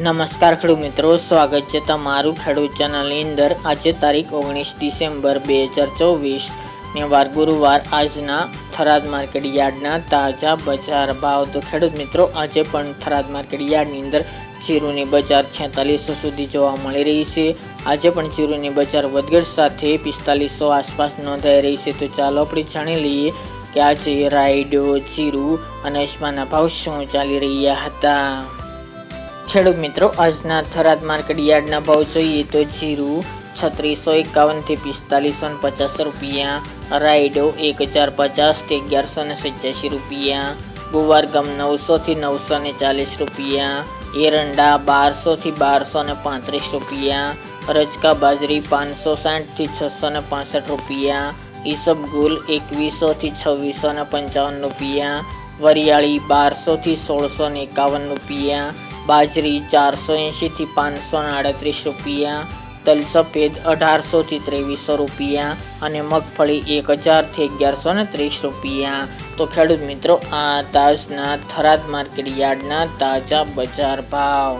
નમસ્કાર ખેડૂત મિત્રો, સ્વાગત છે તમારું ખેડૂત ચેનલની અંદર. આજે તારીખ ઓગણીસ ડિસેમ્બર બે હજાર ચોવીસ ને વાર ગુરુવાર. આજના થરાદ માર્કેટ યાર્ડના તાજા બજાર ભાવ. તો ખેડૂત મિત્રો, આજે પણ થરાદ માર્કેટ યાર્ડની અંદર જીરુની બજાર છેતાલીસો સુધી જોવા મળી રહી છે. આજે પણ જીરુની બજાર વધઘટ સાથે પિસ્તાલીસો આસપાસ નોંધાઈ રહી છે. તો ચાલો આપણે જાણી લઈએ કે આજે રાયડો, ચીરુ અને અજમાના ભાવ શું ચાલી રહ્યા હતા. ખેડૂત મિત્રો, આજના થરાદ માર્કેટ યાર્ડના ભાવ જોઈએ તો જીરું છત્રીસો એકાવનથી પિસ્તાલીસો ને પચાસ રૂપિયા, રાયડો એક હજાર પચાસથી અગિયારસો ને સિત્યાસી રૂપિયા, ગુવારગમ નવસોથી નવસો ને ચાલીસ રૂપિયા, એરંડા બારસોથી બારસો ને પાંત્રીસ રૂપિયા, રજકા બાજરી પાંચસો સાઠથી છસો ને પાસઠ રૂપિયા ઈસબગુલ એકવીસોથી છવ્વીસો ને પંચાવન રૂપિયા, વરિયાળી બારસોથી સોળસો ને એકાવન રૂપિયા બાજરી ચારસો એંશીથી પાંચસો આડત્રીસ રૂપિયા તલ સફેદ અઢારસોથી ત્રેવીસો રૂપિયા અને મગફળી એક હજારથી અગિયારસો ને ત્રીસ રૂપિયા. તો ખેડૂત મિત્રો, આ તાજના થરાદ માર્કેટ યાર્ડના તાજા બજાર ભાવ.